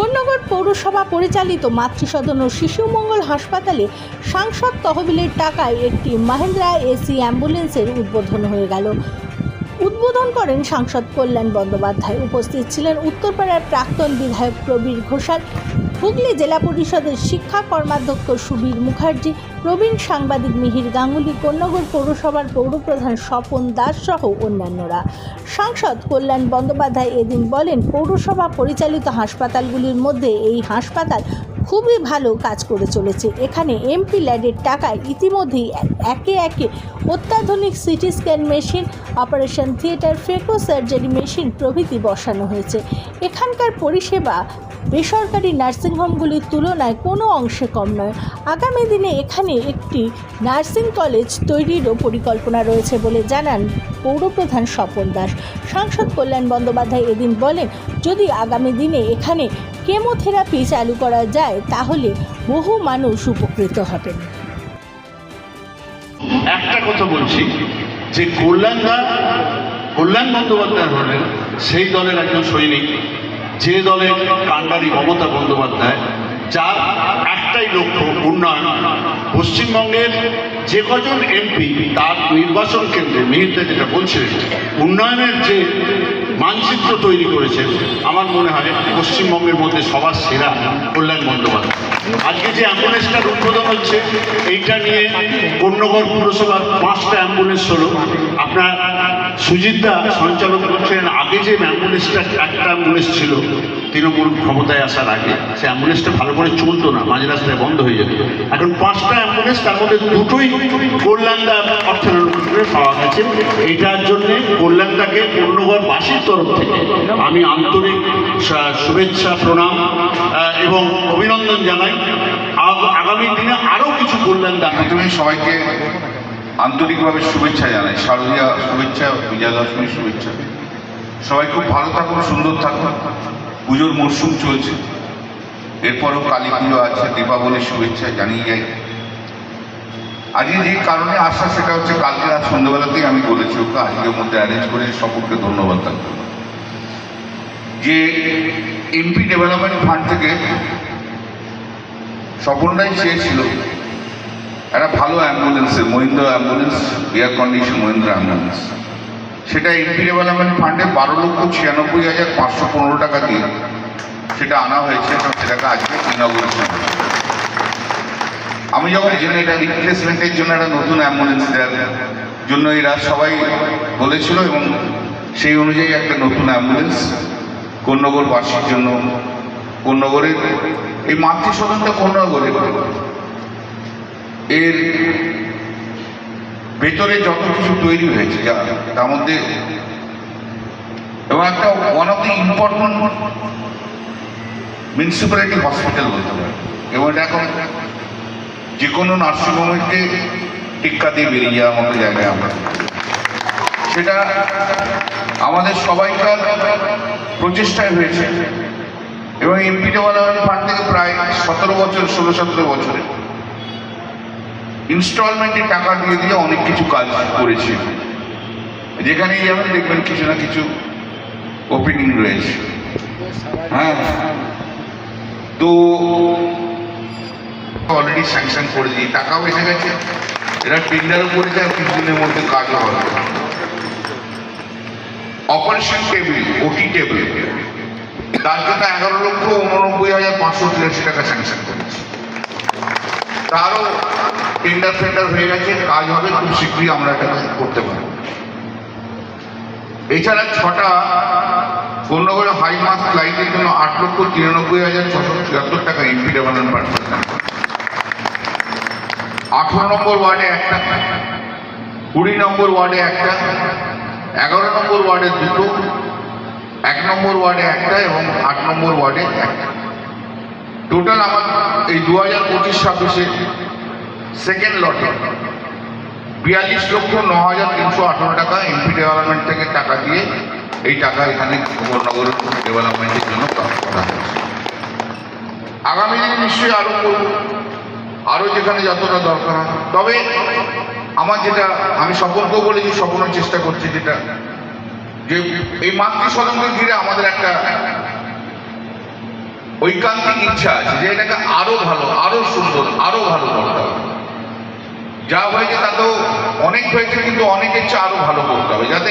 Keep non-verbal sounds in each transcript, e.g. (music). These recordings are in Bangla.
কোন্নগর পৌরসভা পরিচালিত মাতৃসদন ও শিশু মঙ্গল হাসপাতালে সাংসদ তহবিলের টাকায় একটি মাহেন্দ্রা এসি অ্যাম্বুলেন্সের উদ্বোধন হয়ে গেল। উদ্বোধন করেন সাংসদ কল্যাণ বন্দ্যোপাধ্যায়। উপস্থিত ছিলেন উত্তরপাড়ার প্রাক্তন বিধায়ক প্রবীর ঘোষাল। হুগলি জেলা পরিষদের শিক্ষা কর্মাধ্যক্ষ সুবীর মুখার্জি, প্রবীণ সাংবাদিক মিহির গাঙ্গুলি কন্যগর পৌরসভার পৌরপ্রধান স্বপন দাস সহ অন্যান্যরা। সাংসদ কল্যাণ বন্দ্যোপাধ্যায় এদিন বলেন, পৌরসভা পরিচালিত হাসপাতালগুলির মধ্যে এই হাসপাতাল খুবই ভালো কাজ করে চলেছে। এখানে এমপি ল্যাডের টাকায় ইতিমধ্যেই একে একে অত্যাধুনিক CT scan machine, operation theatre, phaco surgery machine প্রভৃতি বসানো হয়েছে। এখানকার পরিষেবা বেসরকারি নার্সিংহোমগুলির তুলনায় কোনো অংশে কম নয়। আগামী দিনে এখানে একটি নার্সিং কলেজ তৈরিরও পরিকল্পনা রয়েছে বলে জানান পৌরপ্রধান স্বপন দাস। সাংসদ কল্যাণ বন্দ্যোপাধ্যায় এদিন বলেন, যদি আগামী দিনে এখানে কেমোথেরাপি চালু করা যায়, তাহলে বহু মানুষ উপকৃত হবেন। একটা কথা বলছি, যে কল্যাণদা কল্যাণ বন্দ্যোপাধ্যায় হলেন সেই দলের একজন সৈনিক। যে দলের কাণ্ডারি মমতা বন্দ্যোপাধ্যায়, যার একটাই লক্ষ্য উন্নয়ন, পশ্চিমবঙ্গের যে কজন এমপি তার নির্বাচন কেন্দ্রে মিহিরদা যেটা বলছে, উন্নয়নের যে মানচিত্র তৈরি করেছে, আমার মনে হয় পশ্চিমবঙ্গের মধ্যে সবার সেরা কল্যাণ বন্দ্যোপাধ্যায়। আজকে যে অ্যাম্বুলেন্সটার উদ্বোধন হচ্ছে, এইটা নিয়ে কন্যগর পুরসভার পাঁচটা অ্যাম্বুলেন্স হলো। আপনার সুজিতদা সঞ্চালন করছেন আগে যে অ্যাম্বুলেন্সটা, একটা অ্যাম্বুলেন্স ছিল, তৃণমূল ক্ষমতায় আসার আগে। সে অ্যাম্বুলেন্সটা ভালো করে চলতো না, মাঝ রাস্তায় বন্ধ হয়ে যেত। এখন পাঁচটা অ্যাম্বুলেন্স, তার মধ্যে দুটোই কল্যাণদা অর্থায়নে পাওয়া গেছে। এইটার জন্যে কল্যাণদাকে কন্যগরবাসীর তরফ থেকে আমি আন্তরিক শুভেচ্ছা, প্রণাম এবং অভিনন্দন জানাই। আগামী দিনে আরও কিছু কল্যাণদা প্রথমে সবাইকে আন্তরিকভাবে শুভেচ্ছা জানাই। শারদীয়া শুভেচ্ছা বিজয়া দশমীর শুভেচ্ছা। সবাই খুব ভালো থাকুন, সুন্দর থাকুন। পুজোর মরশুম চলছে। এরপরও কালী পুজো আছে, দীপাবলির শুভেচ্ছা জানিয়ে যাই। আজকে যে কারণে আসা, সেটা হচ্ছে কালকে রাত সন্ধ্যাবেলাতেই আমি বলেছি ওকে, আজকের মধ্যে অ্যারেঞ্জ করে সকলকে ধন্যবাদ থাকবে যে এমপি ডেভেলপমেন্ট ফান্ড থেকে স্বপনটাই চেয়েছিল একটা ভালো অ্যাম্বুলেন্সের Mahindra ambulance air condition Mahindra ambulance সেটা এমপি ডেভেলপমেন্ট ফান্ডে বারো লক্ষ ছিয়ানব্বই হাজার পাঁচশো পনেরো টাকা দিয়ে সেটা আনা হয়েছে এবং সেটাকে আজকে ইনগ্রেশন আমি যখন জেনে এটা রিপ্লেসমেন্টের জন্য একটা নতুন অ্যাম্বুলেন্স দেওয়ার জন্য এরা সবাই বলেছিল এবং সেই অনুযায়ী একটা নতুন অ্যাম্বুলেন্স কন্যগরবাসীর জন্য কন্যগরের এই মাতৃসদনটা কন্যগরের এর ভেতরে যত কিছু তৈরি হয়েছে, যা তার মধ্যে এবং একটা one of the important municipality hospital বলতে পারে এবং এটা এখন যে কোনো নার্সিংহোমকে টিক্কা দিয়ে বেরিয়ে যাওয়ার মতো জায়গায় আমরা সেটা আমাদের সবাইকার প্রচেষ্টায় হয়েছে। এবং এমপি ডেভেলপমেন্ট ফান্ড থেকে প্রায় সতেরো বছর, ষোলো সতেরো বছরে ইনস্টলমেন্টে টাকা দিয়ে দিয়ে অনেক কিছু কাজ করেছে। যেখানেই যাবেন দেখবেন কিছু না কিছু ওপেনিং রয়েছে। হ্যাঁ। তো অলরেডি স্যাংশন করে দিই টাকাও এসে গেছে। এরা টেন্ডারও করেছে আর কিছুদিনের মধ্যে কাজও হবে। অপারেশন টেবিল ওটি টেবিল তার জন্য এগারো লক্ষ উননব্বই হাজার পাঁচশো তিরাশি টাকা স্যাংশন করেছে। তারও টেন্ডার ফেন্ডার হয়ে গেছে, কাজ হবে, খুব শীঘ্রই আমরা এটা করতে পারি এছাড়া ছটা কন্যগড়ে হাই মাস লাইটের জন্য আট লক্ষ তিরানব্বই হাজার ছশো ছিয়াত্তর টাকা এমপি ডেভেলপমেন্ট আঠারো নম্বর ওয়ার্ডে একটা, কুড়ি নম্বর ওয়ার্ডে একটা, এগারো নম্বর ওয়ার্ডে দুটো, এক নম্বর ওয়ার্ডে একটা এবং আট নম্বর ওয়ার্ডে একটা। টোটাল আমার এই দু হাজার পঁচিশ ছাব্বিশে সেকেন্ড লটে। বিয়াল্লিশ লক্ষ ন হাজার তিনশো আঠারো টাকা এমপি ডেভেলপমেন্ট থেকে টাকা দিয়ে এই টাকা এখানে নগর ডেভেলপমেন্টের জন্য করা হয়েছে। আগামী দিনে নিশ্চয়ই আরও করব। আরও যেখানে যতটা দরকার হয় তবে আমার যেটা, আমি সকলকেও বলেছি সকলের চেষ্টা করছি যেটা, যে এই মাতৃ সদনকে ঘিরে আমাদের একটা ঐকান্তিক ইচ্ছা আছে যে এটাকে আরও ভালো, আরও সুন্দর, আরও ভালো করতে হবে যা হয়েছে তাতেও অনেক হয়েছে, কিন্তু অনেকের চেয়ে আরও ভালো করতে হবে, যাতে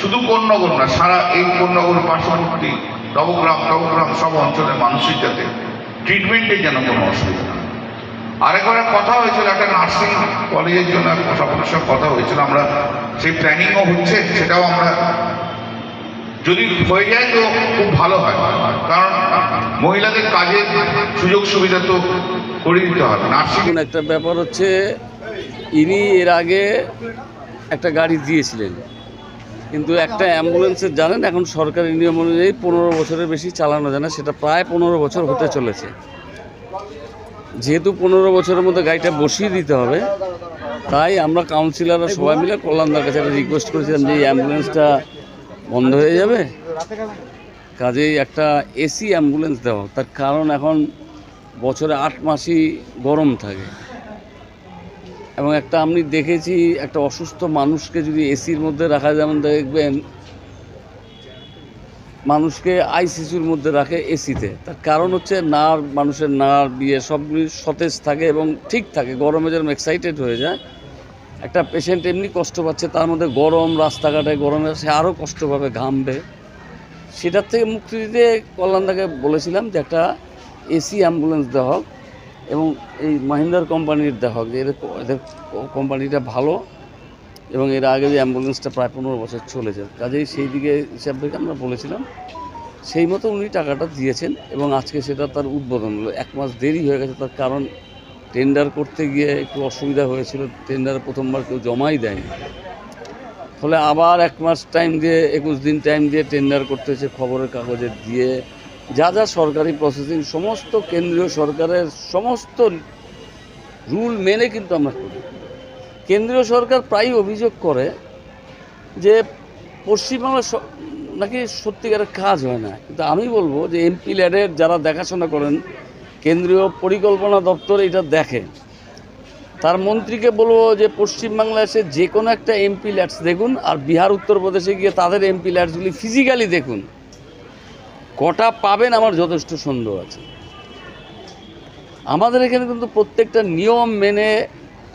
শুধু কোন্নগর না, সারা এই কোন্নগর পার্শ্ববর্তী নবগ্রাম নবগ্রাম সব অঞ্চলের মানুষের যাতে ট্রিটমেন্টে যেন কোনো অসুবিধা না আরেকবার কথা হয়েছিল, একটা নার্সিং কলেজের জন্য সকলের সঙ্গে কথা হয়েছিল, আমরা সেই প্ল্যানিংও হচ্ছে, সেটাও আমরা যদি হয়ে যায় তো খুব ভালো হয়। কারণ মহিলাদের কাজের সুযোগ সুবিধা তো করে দিতে হবে নার্সিং একটা ব্যাপার হচ্ছে ইনি এর আগে একটা গাড়ি দিয়েছিলেন। কিন্তু একটা অ্যাম্বুলেন্সের জানেন, এখন সরকারি নিয়ম অনুযায়ী পনেরো বছরের বেশি চালানো যায় না, সেটা প্রায় পনেরো বছর হতে চলেছে। যেহেতু পনেরো বছরের মধ্যে গাড়িটা বসিয়ে দিতে হবে, তাই আমরা কাউন্সিলররা সবাই মিলে কল্যাণদার কাছে একটা রিকোয়েস্ট করেছিলাম যে এই অ্যাম্বুলেন্সটা বন্ধ হয়ে যাবে। কাজেই একটা এসি অ্যাম্বুলেন্স দেওয়া তার কারণ এখন বছরে আট মাসই গরম থাকে। এবং একটা আমি দেখেছি একটা অসুস্থ মানুষকে যদি এসির মধ্যে রাখা যেমন দেখবেন, মানুষকে আইসিসির মধ্যে রাখে এসিতে। তার কারণ হচ্ছে নার মানুষের নার বিয়ে সবগুলি সতেজ থাকে এবং ঠিক থাকে, গরমে যেরকম এক্সাইটেড হয়ে যায়। একটা পেশেন্ট এমনি কষ্ট পাচ্ছে, তার মধ্যে গরম, রাস্তাঘাটে গরমে, সে আরও কষ্ট পাবে, ঘামবে। সেটার থেকে মুক্তি দিতে কল্যাণদাকে বলেছিলাম যে একটা এসি অ্যাম্বুলেন্স দেওয়া হোক। এবং এই মাহিন্দার কোম্পানির হোক যে এদের এদের কোম্পানিটা ভালো এবং এর আগে যে অ্যাম্বুলেন্সটা প্রায় পনেরো বছর চলেছে। কাজেই সেই দিকে হিসাব রেখে আমরা বলেছিলাম, সেই মতো উনি টাকাটা দিয়েছেন এবং আজকে সেটা তার উদ্বোধন হলো। এক মাস দেরি হয়ে গেছে তার কারণ টেন্ডার করতে গিয়ে একটু অসুবিধা হয়েছিল, টেন্ডার প্রথমবার কেউ জমাই দেয়নি। ফলে আবার এক মাস টাইম দিয়ে, একুশ দিন টাইম দিয়ে টেন্ডার করতে হয়েছে খবরের কাগজে দিয়ে যা যা সরকারি প্রসেসিং সমস্ত কেন্দ্রীয় সরকারের সমস্ত রুল মেনে কিন্তু আমরা করি কেন্দ্রীয় সরকার প্রায়ই অভিযোগ করে যে পশ্চিমবাংলার নাকি সত্যিকারের কাজ হয় না। কিন্তু আমি বলব যে এমপি ল্যাডের যারা দেখাশোনা করেন, কেন্দ্রীয় পরিকল্পনা দপ্তর এটা দেখে। তার মন্ত্রীকে বলব যে পশ্চিমবাংলায় এসে যে কোনো একটা এমপি ল্যাডস দেখুন আর বিহার, উত্তরপ্রদেশে গিয়ে তাদের এমপি ল্যাডসগুলি ফিজিক্যালি দেখুন। কটা পাবেন আমার যথেষ্ট সন্দেহ আছে। আমাদের এখানে কিন্তু প্রত্যেকটা নিয়ম মেনে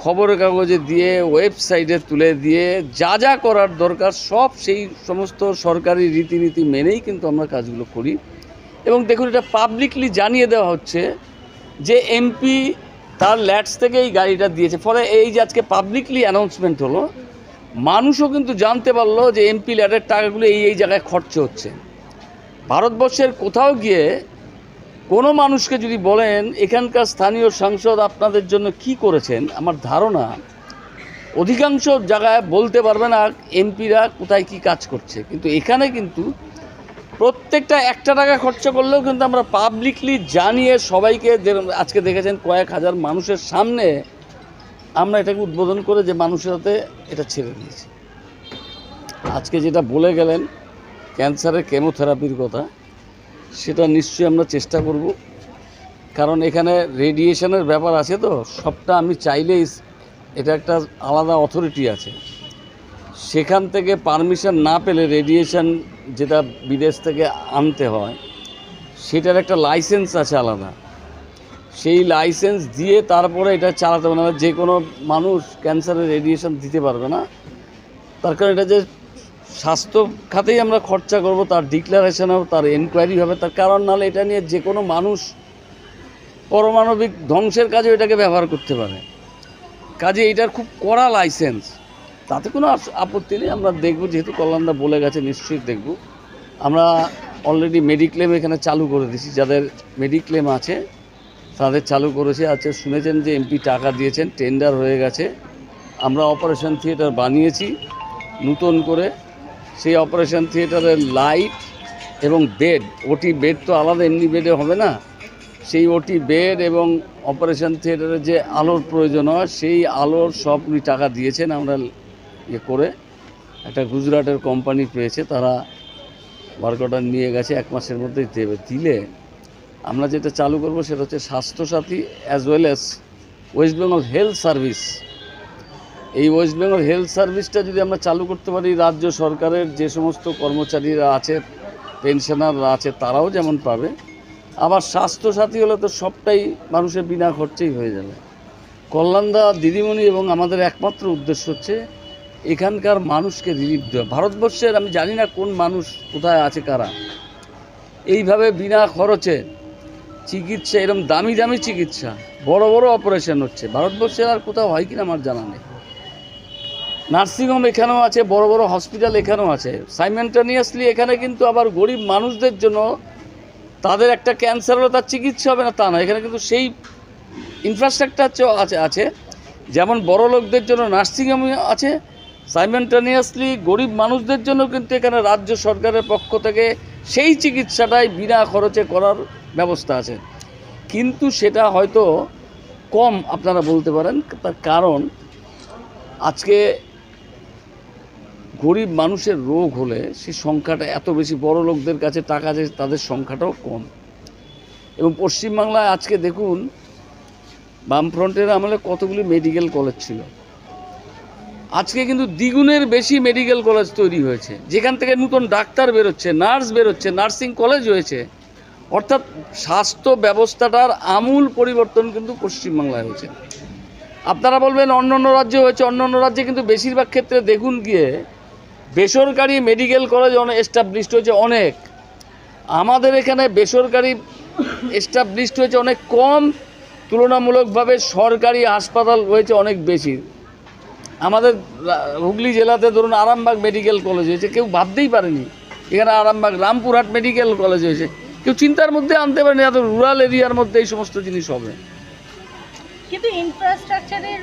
খবরের কাগজে দিয়ে, ওয়েবসাইটে তুলে দিয়ে, যা যা করার দরকার, সব সেই সমস্ত সরকারি রীতিনীতি মেনেই কিন্তু আমরা কাজগুলো করি। এবং দেখুন, এটা পাবলিকলি জানিয়ে দেওয়া হচ্ছে যে এমপি তার ল্যাটস থেকে এই গাড়িটা দিয়েছে। ফলে এই যে আজকে পাবলিকলি অ্যানাউন্সমেন্ট হলো, মানুষও কিন্তু জানতে পারল যে এমপি ল্যাডের টাকাগুলো এই এই জায়গায় খরচ হচ্ছে। ভারতবর্ষের কোথাও গিয়ে কোনো মানুষকে যদি বলেন, এখানকার স্থানীয় সাংসদ আপনাদের জন্য কি করেছেন? আমার ধারণা অধিকাংশ জায়গায় বলতে পারবে না, এমপিরা কোথায় কি কাজ করছে। কিন্তু এখানে কিন্তু প্রত্যেকটা একটা টাকা খরচা করলেও কিন্তু আমরা পাবলিকলি জানিয়ে সবাইকে আজকে দেখেছেন কয়েক হাজার মানুষের সামনে আমরা এটাকে উদ্বোধন করে যে মানুষের হাতে এটা ছেড়ে দিয়েছি। আজকে যেটা বলে গেলেন ক্যান্সারের কেমোথেরাপির কথা, সেটা নিশ্চয়ই আমরা চেষ্টা করব। কারণ এখানে রেডিয়েশনের ব্যাপার আছে তো, সবটা আমি চাইলেই এটা একটা আলাদা অথরিটি আছে। সেখান থেকে পারমিশন না পেলে রেডিয়েশন যেটা বিদেশ থেকে আনতে হয়, সেটার একটা লাইসেন্স আছে আলাদা। সেই লাইসেন্স দিয়ে তারপরে এটা চালাতে পারে না যে কোনো মানুষ ক্যান্সারের রেডিয়েশন দিতে পারবে না। তার কারণ এটা যে স্বাস্থ্য খাতেই আমরা খরচা করব, তার ডিক্লারেশন হবে তার এনকোয়ারি হবে তার কারণ নাহলে এটা নিয়ে যে কোনো মানুষ পরমাণবিক ধ্বংসের কাজে এটাকে ব্যবহার করতে পারে। কাজে এটার খুব কড়া লাইসেন্স তাতে কোনো আপত্তি নেই, আমরা দেখব, যেহেতু কল্যাণদা বলে গেছে, নিশ্চয়ই দেখব। আমরা অলরেডি মেডিক্লেম এখানে চালু করে দিয়েছি, যাদের মেডিক্লেম আছে, তাদের চালু করেছে। আছে শুনেছেন যে এমপি টাকা দিয়েছেন টেন্ডার হয়ে গেছে। আমরা অপারেশন থিয়েটার বানিয়েছি, নতুন করে সেই অপারেশন থিয়েটারের লাইট এবং বেড, ওটি বেড তো আলাদা, এমনি বেডে হবে না। সেই ওটি বেড এবং অপারেশন থিয়েটারের যে আলোর প্রয়োজন হয়, সেই আলোর সব উনি টাকা দিয়েছেন আমরা ইয়ে করে। একটা গুজরাটের কোম্পানি পেয়েছে, তারা ওয়ার্ক নিয়ে গেছে, এক মাসের মধ্যেই দেবে, দিলে আমরা যেটা চালু করব সেটা হচ্ছে Swasthya Sathi as well as West Bengal health service এই ওয়েস্ট বেঙ্গল হেলথ সার্ভিসটা যদি আমরা চালু করতে পারি, রাজ্য সরকারের যে সমস্ত কর্মচারীরা আছে পেনশনাররা আছে, তারাও যেমন পাবে। আবার স্বাস্থ্যসাথী হলে তো সবটাই মানুষের বিনা খরচেই হয়ে যাবে। কল্যাণদা দিদিমণি এবং আমাদের একমাত্র উদ্দেশ্য হচ্ছে, এখানকার মানুষকে রিলিফ দেওয়া। ভারতবর্ষের আমি জানি না কোন মানুষ কোথায় আছে, কারা। এইভাবে বিনা খরচে চিকিৎসা এরকম দামি দামি চিকিৎসা, বড় বড় অপারেশন হচ্ছে। ভারতবর্ষের আর কোথাও হয় কিনা আমার জানা নেই। নার্সিংহোম এখানেও আছে, বড় বড় হসপিটাল এখানেও আছে। সাইমেন্টানিয়াসলি এখানে কিন্তু আবার গরিব মানুষদের জন্য তাদের একটা ক্যান্সার হলে তার চিকিৎসা হবে না, তা না এখানে কিন্তু সেই ইনফ্রাস্ট্রাকচার আছে আছে। যেমন বড় লোকদের জন্য নার্সিংহোম আছে, সাইমেন্টানিয়াসলি গরিব মানুষদের জন্য কিন্তু এখানে রাজ্য সরকারের পক্ষ থেকে সেই চিকিৎসাটাই বিনা খরচে করার ব্যবস্থা আছে। কিন্তু সেটা হয়তো কম আপনারা বলতে পারেন, তার কারণ আজকে গরিব মানুষের রোগ হলে সেই সংখ্যাটা এত বেশি, বড় লোকদের কাছে টাকা যে তাদের সংখ্যাটাও কম। এবং পশ্চিমবাংলায় আজকে দেখুন, বামফ্রন্টের আমলে কতগুলি মেডিকেল কলেজ ছিল। আজকে কিন্তু দ্বিগুণের বেশি মেডিকেল কলেজ তৈরি হয়েছে। যেখান থেকে নতুন ডাক্তার বেরোচ্ছে, নার্স বেরোচ্ছে, নার্সিং কলেজ হয়েছে। অর্থাৎ স্বাস্থ্য ব্যবস্থাটার আমূল পরিবর্তন কিন্তু পশ্চিমবাংলায় হয়েছে। আপনারা বলবেন অন্য অন্য রাজ্যে হয়েছে অন্য অন্য রাজ্যে কিন্তু বেশিরভাগ ক্ষেত্রে দেখুন গিয়ে বেসরকারি মেডিকেল কলেজ অনেক এস্টাবলিশড হয়েছে অনেক। আমাদের এখানে বেসরকারি এস্টাবলিশড হয়েছে অনেক কম, তুলনামূলকভাবে সরকারি হাসপাতাল হয়েছে অনেক বেশি। আমাদের হুগলি জেলাতে ধরুন আরামবাগ মেডিকেল কলেজ হয়েছে, কেউ ভাবতেই পারেনি। এখানে আরামবাগ, রামপুরহাট মেডিকেল কলেজ হয়েছে। কেউ চিন্তার মধ্যে আনতে পারেনি, এত রুরাল এরিয়ার মধ্যে এই সমস্ত জিনিস হবে। কিন্তু ইনফ্রাস্ট্রাকচারের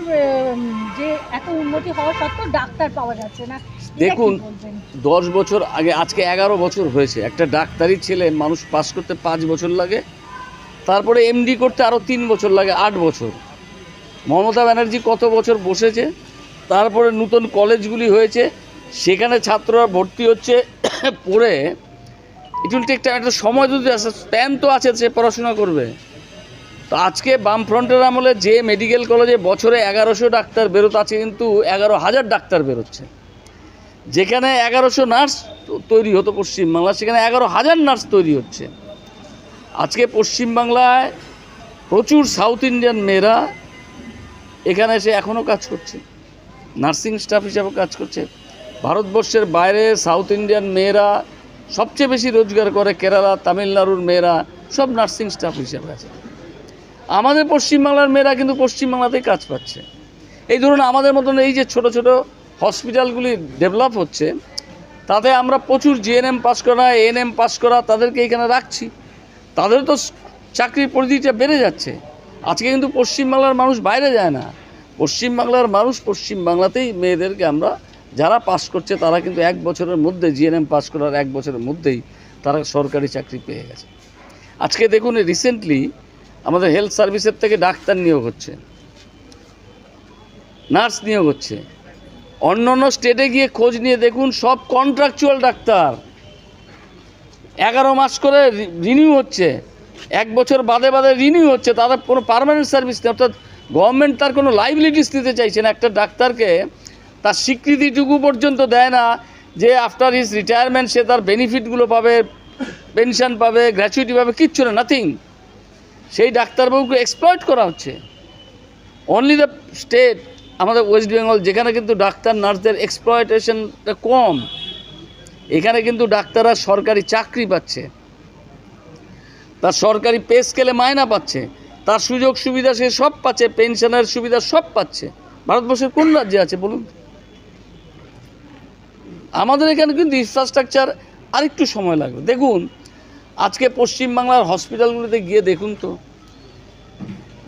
যে এত উন্নতি হওয়া সত্ত্বেও ডাক্তার পাওয়া যাচ্ছে না। দেখুন, দশ বছর আগে আজকে এগারো বছর হয়েছে। একটা ডাক্তারি ছেলে মানুষ পাস করতে পাঁচ বছর লাগে তারপরে এমডি করতে আরও তিন বছর লাগে আট বছর। মমতা ব্যানার্জি কত বছর বসেছে তারপরে নতুন কলেজগুলি হয়েছে সেখানে ছাত্ররা ভর্তি হচ্ছে (coughs) পড়ে। ইট উইল টেক একটা সময় যদি আসে স্প্যান তো আছে সে পড়াশোনা করবে। তো আজকে বামফ্রন্টের আমলে যে মেডিকেল কলেজে বছরে এগারোশো ডাক্তার বেরোতো আছে কিন্তু এগারো হাজার ডাক্তার বেরোচ্ছে। যেখানে এগারোশো নার্স তৈরি হতো পশ্চিমবাংলা, সেখানে এগারো হাজার নার্স তৈরি হচ্ছে। আজকে পশ্চিমবাংলায় প্রচুর সাউথ ইন্ডিয়ান মেয়েরা এখানে এসে এখনও কাজ করছে। নার্সিং স্টাফ হিসাবে কাজ করছে। ভারতবর্ষের বাইরে সাউথ ইন্ডিয়ান মেয়েরা সবচেয়ে বেশি রোজগার করে কেরালা, তামিলনাড়ুর মেয়েরা, সব নার্সিং স্টাফ হিসাবে আছে। আমাদের পশ্চিমবাংলার মেয়েরা কিন্তু পশ্চিমবাংলাতেই কাজ পাচ্ছে। এই ধরুন আমাদের মতন এই যে ছোট ছোট হসপিটালগুলি ডেভেলপ হচ্ছে, তাতে আমরা প্রচুর জিএনএম পাস করা, এএনএম পাস করা তাদেরকে এখানে রাখছি। তাদের তো চাকরির পরিধিটা বেড়ে যাচ্ছে। আজকে কিন্তু পশ্চিমবাংলার মানুষ বাইরে যায় না। পশ্চিমবাংলার মানুষ পশ্চিমবাংলাতেই মেয়েদেরকে আমরা যারা পাস করছে, তারা কিন্তু এক বছরের মধ্যে জিএনএম পাস করার এক বছরের মধ্যেই তারা সরকারি চাকরি পেয়ে গেছে। আজকে দেখুন রিসেন্টলি আমাদের হেলথ সার্ভিসের থেকে ডাক্তার নিয়োগ হচ্ছে নার্স নিয়োগ হচ্ছে। অন্য অন্য স্টেটে গিয়ে খোঁজ নিয়ে দেখুন, সব কন্ট্রাকচুয়াল ডাক্তার। এগারো মাস করে রিনিউ হচ্ছে। এক বছর বাদে বাদে রিনিউ হচ্ছে, তারা কোনো পার্মানেন্ট সার্ভিস নেই। অর্থাৎ গভর্নমেন্ট তার কোনো লাইবিলিটিস দিতে চাইছে না। একটা ডাক্তারকে তার স্বীকৃতিটুকু পর্যন্ত দেয় না, যে আফটার হিজ রিটায়ারমেন্ট সে তার বেনিফিটগুলো পাবে পেনশন পাবে গ্র্যাচুইটি পাবে, কিচ্ছু না নাথিং সেই ডাক্তারবাবুকে এক্সপ্লয়েট করা হচ্ছে। অনলি দ্য স্টেট আমাদের ওয়েস্ট বেঙ্গল যেখানে কিন্তু ডাক্তার, নার্সদের এক্সপ্লয়েটেশনটা কম, এখানে কিন্তু ডাক্তাররা সরকারি চাকরি পাচ্ছে। তার সরকারি পে স্কেলে মায়না পাচ্ছে, তার সুযোগ সুবিধা সে সব পাচ্ছে পেনশনের সুবিধা সব পাচ্ছে। ভারতবর্ষের কোন রাজ্যে আছে বলুন? আমাদের এখানে কিন্তু ইনফ্রাস্ট্রাকচার আরেকটু সময় লাগবে। দেখুন, আজকে পশ্চিমবাংলার হসপিটালগুলোতে গিয়ে দেখুন তো।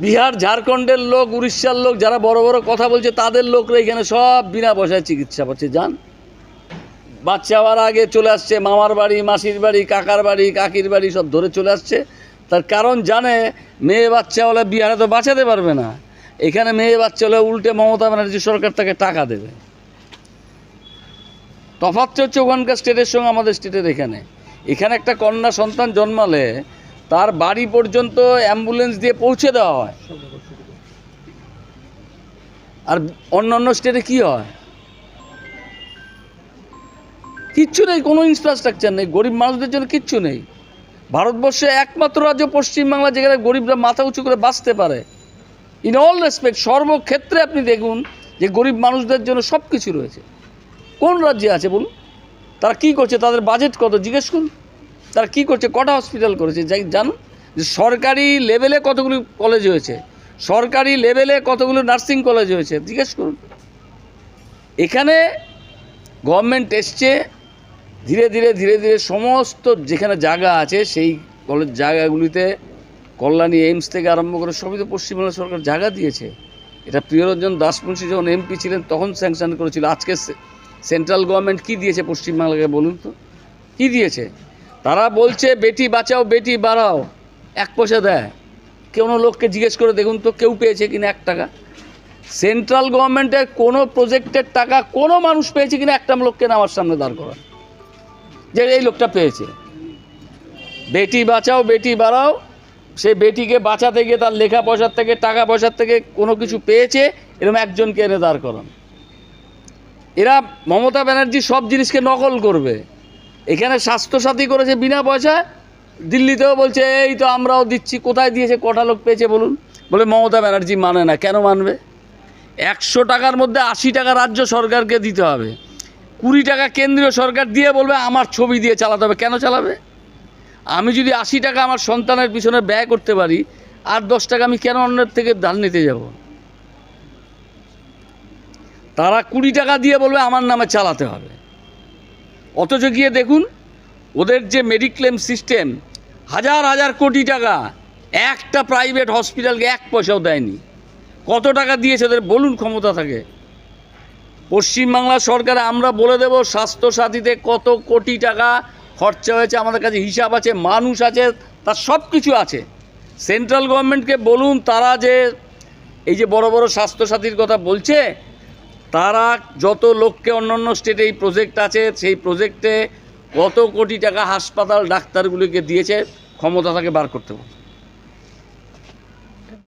বিহার, ঝাড়খণ্ডের লোক, উড়িষ্যার লোক, যারা বড় বড় কথা বলছে, তাদের লোকরা এখানে সব বিনা পয়সায় চিকিৎসা পাচ্ছে। যান। বাচ্চা হওয়ার আগে চলে আসছে, মামার বাড়ি, মাসির বাড়ি, কাকার বাড়ি, কাকির বাড়ি, সব ধরে চলে আসছে। তার কারণ জানে, মেয়ে বাচ্চা হলে বিহারে তো বাঁচাতে পারবে না। এখানে মেয়ে বাচ্চা হলে উল্টে মমতা ব্যানার্জি সরকার তাকে টাকা দেবে। তফাৎ হচ্ছে ওখানকার স্টেটের সঙ্গে আমাদের স্টেটের এখানে। এখানে একটা কন্যা সন্তান জন্মালে তার বাড়ি পর্যন্ত অ্যাম্বুলেন্স দিয়ে পৌঁছে দেওয়া হয়। আর অন্যান্য স্টেটে কি হয়? কিচ্ছু নেই, কোনো ইনফ্রাস্ট্রাকচার নেই, গরিব মানুষদের জন্য কিচ্ছু নেই। ভারতবর্ষে একমাত্র রাজ্য পশ্চিমবাংলা যেখানে গরিবরা মাথা উঁচু করে বাঁচতে পারে। ইন অল রেসপেক্ট সর্বক্ষেত্রে আপনি দেখুন যে গরিব মানুষদের জন্য সব কিছু রয়েছে। কোন রাজ্যে আছে বলুন? তারা কি করছে? তাদের বাজেট কত? জিজ্ঞেস করুন। তারা কি করছে, কটা হসপিটাল করেছে? যাই জানুন যে সরকারি লেভেলে কতগুলো কলেজ হয়েছে? সরকারি লেভেলে কতগুলো নার্সিং কলেজ হয়েছে? জিজ্ঞেস করুন। এখানে গভর্নমেন্ট এসছে, ধীরে ধীরে ধীরে ধীরে সমস্ত যেখানে জায়গা আছে, সেই কলেজ জায়গাগুলিতে কল্যাণী, এইমস থেকে আরম্ভ করে সবই তো পশ্চিমবাংলা সরকার জায়গা দিয়েছে। এটা প্রিয়রঞ্জন দাসমুন্সী যখন এমপি ছিলেন, তখন স্যাংশন করেছিল। আজকে সেন্ট্রাল গভর্নমেন্ট কি দিয়েছে পশ্চিমবাংলাকে বলুন তো? কি দিয়েছে? তারা বলছে, বেটি বাঁচাও, বেটি বাড়াও, এক পয়সা দেয়। কোনো লোককে জিজ্ঞেস করে, দেখুন তো, কেউ পেয়েছে কিনা এক টাকা? সেন্ট্রাল গভর্নমেন্টের কোনো প্রজেক্টের টাকা কোনো মানুষ পেয়েছে কিনা একটা লোককে আমার সামনে দাঁড় করা যে এই লোকটা পেয়েছে। বেটি বাঁচাও, বেটি বাড়াও। সে বেটিকে বাঁচাতে গিয়ে তার লেখা পয়সার থেকে, টাকা পয়সার থেকে কোনো কিছু পেয়েছে, এরকম একজনকে এনে দাঁড় করান। এরা মমতা ব্যানার্জি সব জিনিসকে নকল করবে। এখানে স্বাস্থ্যসাথী করেছে বিনা পয়সায়। দিল্লিতেও বলছে, এই তো আমরাও দিচ্ছি, কোথায় দিয়েছে, কটা লোক পেয়েছে বলুন? বলে, মমতা ব্যানার্জি মানে না, কেন মানবে? একশো টাকার মধ্যে আশি টাকা রাজ্য সরকারকে দিতে হবে। কুড়ি টাকা কেন্দ্রীয় সরকার দিয়ে বলবে, আমার ছবি দিয়ে চালাতে হবে। কেন চালাবে? আমি যদি আশি টাকা আমার সন্তানের পিছনে ব্যয় করতে পারি, আর দশ টাকা আমি কেন অন্যের থেকে ধান নিতে যাব? তারা কুড়ি টাকা দিয়ে বলবে, আমার নামে চালাতে হবে। অথচ গিয়ে দেখুন, ওদের যে মেডিক্লেম সিস্টেম হাজার হাজার কোটি টাকা, একটা প্রাইভেট হসপিটালকে এক পয়সাও দেয়নি। কত টাকা দিয়েছে ওদের, বলুন ক্ষমতা থাকে। পশ্চিমবাংলা সরকারে, আমরা বলে দেব, স্বাস্থ্যসাথীতে কত কোটি টাকা খরচা হয়েছে, আমাদের কাছে হিসাব আছে, মানুষ আছে, তার সব কিছু আছে সেন্ট্রাল গভর্নমেন্টকে বলুন, তারা যে এই যে বড় বড় স্বাস্থ্যসাথীর কথা বলছে তারা যত লোককে অন্যান্য স্টেটে এই প্রজেক্ট আছে, সেই প্রজেক্টে কত কোটি টাকা হাসপাতাল ডাক্তারগুলিকে দিয়েছে, ক্ষমতা তাকে বার করতে পারে